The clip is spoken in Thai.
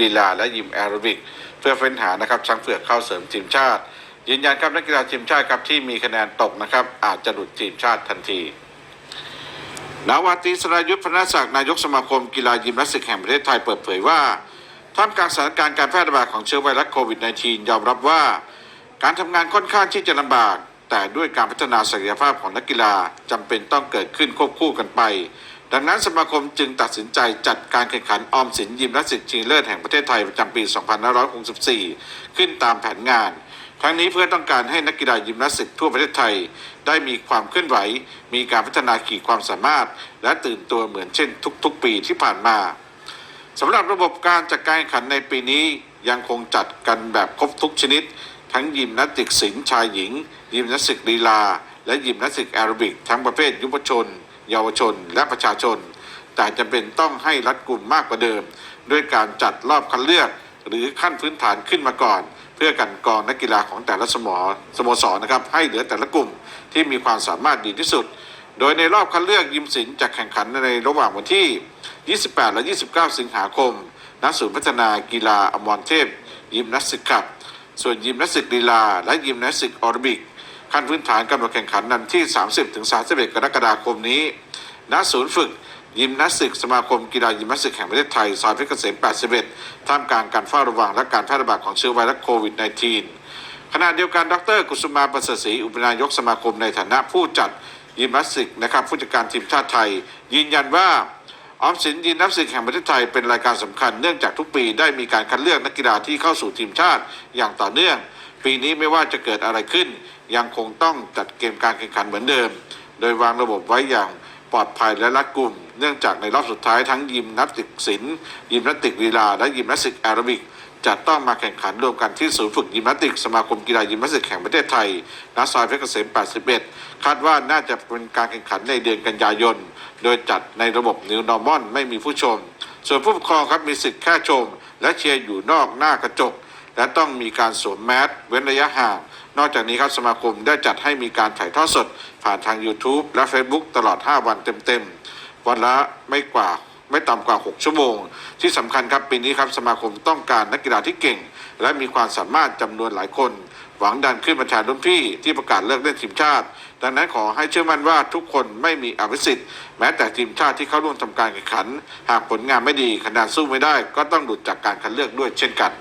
ลีลาและยิมแอโรบิก เพื่อเฟ้นหานะครับช้างเผือกเข้าเสริมทีมชาติ ยืนยันครับนักกีฬาทีมชาติครับที่มีคะแนนตกนะครับ อาจจะหลุดทีมชาติทันทีนาวาตรีสรายุทธพนศักดิ์นายกสมาคมกีฬายิมนาสติกแห่งประเทศไทยเปิดเผยว่าท่ามกลางสถานการณ์การแพร่ระบาดของเชื้อไวรัสโควิด -19 ยอมรับว่า การทำงานค่อนข้างที่จะลำบาก แต่ด้วยการพัฒนาศักยภาพของนักกีฬาจำเป็นต้องเกิดขึ้นควบคู่กันไป ดังนั้นสมาคมจึงตัดสินใจจัดการแข่งขันออมสินยิมนาสติกชิงเลิศแห่งประเทศไทยประจำปี 2564 ขึ้นตามแผนงาน ทั้งนี้เพื่อต้องการให้นักกีฬายิมนาสติกทั่วประเทศไทย ได้มีความเคลื่อนไหว มีการพัฒนาขีดความสามารถ และตื่นตัวเหมือนเช่น ทุกๆ ปีที่ผ่านมาสำหรับระบบการจัดการแข่งขันในปีนี้ยังคงจัดกันแบบครบทุกชนิด ทั้งยิมนาสติกสิงห์ชายหญิง ยิมนาสติกลีลา และยิมนาสติกแอโรบิกทั้งประเภทยุวชน เยาวชนและประชาชน แต่จำเป็นต้องให้รัดกลุ่มมากกว่าเดิม ด้วยการจัดรอบคัดเลือก หรือขั้นพื้นฐานขึ้นมาก่อน เพื่อกันกรองนักกีฬาของแต่ละสโมสโมสรนะครับให้เหลือแต่ละกลุ่มที่มีความสามารถดีที่สุด โดยในรอบคัดเลือกยิมศิลป์จะแข่งขันในระหว่างวันที่ 28 และ 29 สิงหาคมณศูนย์พัฒนากีฬาอมรเทพ ยิมนาสติกครับส่วนยิมนาสติกลีลา และยิมนาสติกออร์บิก ขั้นพื้นฐานกำหนดแข่งขันนันที่ 30ถึง31 กรกฎาคมนี้ ณ ศูนย์ฝึก ยิมนาสติก สมาคมกีฬายิมนาสติกแห่งประเทศไทย ซอยเพชรเกษม 81 ท่ามกลางการเฝ้าระวังและการแพร่ระบาดของเชื้อไวรัสโควิด -19 ขณะเดียวกัน ดร กุสุมาประเสริฐศรีอุปนายกสมาคมในฐานะผู้จัดยิมนาสติกนะครับผู้จัดการทีมชาติไทย ยืนยันว่า ออมสินยิมนาสติกแห่งประเทศไทยเป็นรายการสำคัญเนื่องจากทุกปีได้มีการคัดเลือกนักกีฬาที่เข้าสู่ทีมชาติอย่างต่อเนื่อง ปีนี้ไม่ว่าจะเกิดอะไรขึ้น ยังคงต้องจัดเกมการแข่งขันเหมือนเดิม โดยวางระบบไว้อย่างปลอดภัยและรัดกุม เนื่องจากในรอบสุดท้ายทั้งยิมนาสติกศิลป์ยิมนาสติกลีลา และยิมนาสติกแอโรบิก จะต้องมาแข่งขันรวมกันที่ศูนย์ฝึกยิมนาสติกสมาคมกีฬายิมนาสติกแห่งประเทศไทยณซอยเพชรเกษม 81 คาดว่าน่าจะเป็นการแข่งขันในเดือนกันยายน โดยจัดในระบบ New Normal ไม่มีผู้ชม ส่วนผู้ปกครองครับมีสิทธิ์แค่ชม และเชียร์อยู่นอกหน้ากระจก และต้องมีการสวมแมสเว้นระยะห่าง นอกจากนี้ครับสมาคมได้จัดให้มีการถ่ายทอดสด ผ่านทาง YouTube และ Facebook ตลอด 5 วันเต็มๆวันละไม่กว่า ไม่ต่ำกว่า 6 ชั่วโมง ที่สำคัญครับปีนี้ครับสมาคมต้องการนักกีฬาที่เก่ง และมีความสามารถจำนวนหลายคน หวังดันขึ้นบรรชารุ่นพี่ที่ประกาศเลิกเล่นทีมชาติ ดังนั้นขอให้เชื่อมั่นว่าทุกคนไม่มีอภิสิทธิ์แม้แต่ทีมชาติที่เข้าร่วมทำการแข่งขัน หากผลงานไม่ดีคะแนนสู้ไม่ได้ ก็ต้องหลุดจากการคัดเลือกด้วยเช่นกัน